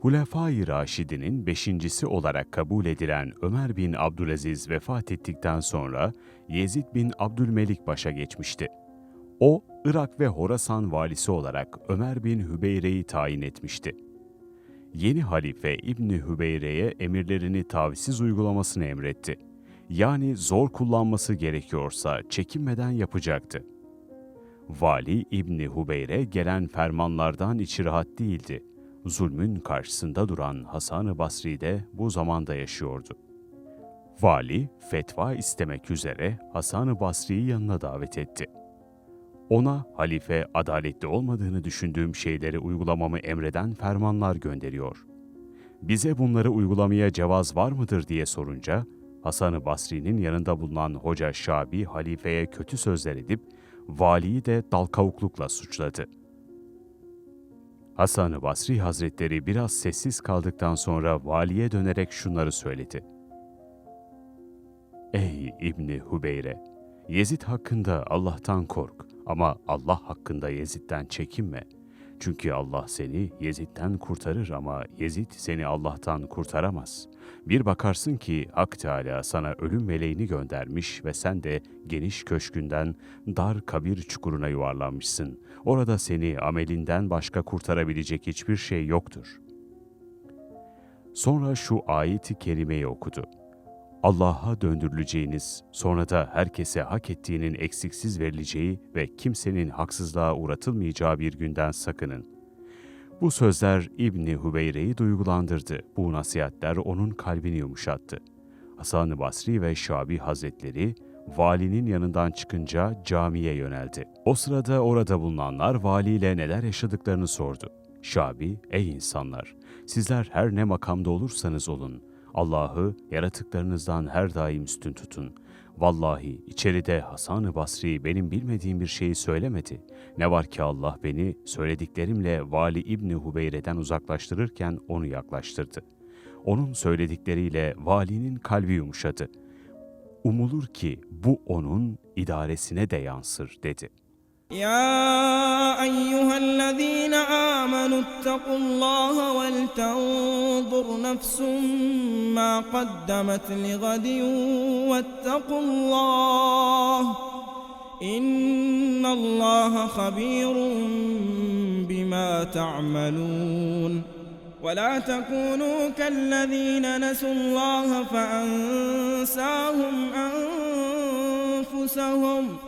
Hulefai Raşidi'nin beşincisi olarak kabul edilen Ömer bin Abdülaziz vefat ettikten sonra Yezid bin Abdülmelik başa geçmişti. O, Irak ve Horasan valisi olarak Ömer bin Hübeyre'yi tayin etmişti. Yeni halife İbni Hübeyre'ye emirlerini tavsiz uygulamasını emretti. Yani zor kullanması gerekiyorsa çekinmeden yapacaktı. Vali İbni Hubeyre gelen fermanlardan içi rahat değildi. Zulmün karşısında duran Hasan-ı Basri de bu zamanda yaşıyordu. Vali, fetva istemek üzere Hasan-ı Basri'yi yanına davet etti. Ona halife adaletli olmadığını düşündüğüm şeyleri uygulamamı emreden fermanlar gönderiyor. Bize bunları uygulamaya cevaz var mıdır diye sorunca, Hasan-ı Basri'nin yanında bulunan Hoca Şabi halifeye kötü sözler edip, valiyi de dalkavuklukla suçladı. Hasan-ı Basri Hazretleri biraz sessiz kaldıktan sonra valiye dönerek şunları söyledi. Ey İbni Hubeyre! Yezid hakkında Allah'tan kork ama Allah hakkında Yezid'den çekinme. Çünkü Allah seni Yezid'den kurtarır ama Yezid seni Allah'tan kurtaramaz. Bir bakarsın ki Hak Teala sana ölüm meleğini göndermiş ve sen de geniş köşkünden dar kabir çukuruna yuvarlanmışsın. Orada seni amelinden başka kurtarabilecek hiçbir şey yoktur. Sonra şu ayeti kerimeyi okudu. Allah'a döndürüleceğiniz, sonra da herkese hak ettiğinin eksiksiz verileceği ve kimsenin haksızlığa uğratılmayacağı bir günden sakının. Bu sözler İbni Hubeyre'yi duygulandırdı. Bu nasihatler onun kalbini yumuşattı. Hasan-ı Basri ve Şabi Hazretleri, valinin yanından çıkınca camiye yöneldi. O sırada orada bulunanlar valiyle neler yaşadıklarını sordu. Şabi, ey insanlar! Sizler her ne makamda olursanız olun, Allah'ı yaratıklarınızdan her daim üstün tutun. Vallahi içeride Hasan-ı Basri benim bilmediğim bir şeyi söylemedi. Ne var ki Allah beni söylediklerimle Vali İbni Hubeyre'den uzaklaştırırken onu yaklaştırdı. Onun söyledikleriyle valinin kalbi yumuşadı. Umulur ki bu onun idaresine de yansır dedi. يا أيها الذين آمنوا اتقوا الله ولتنظر نفس ما قدمت لغد واتقوا الله إن الله خبير بما تعملون ولا تكونوا كالذين نسوا الله فأنساهم أنفسهم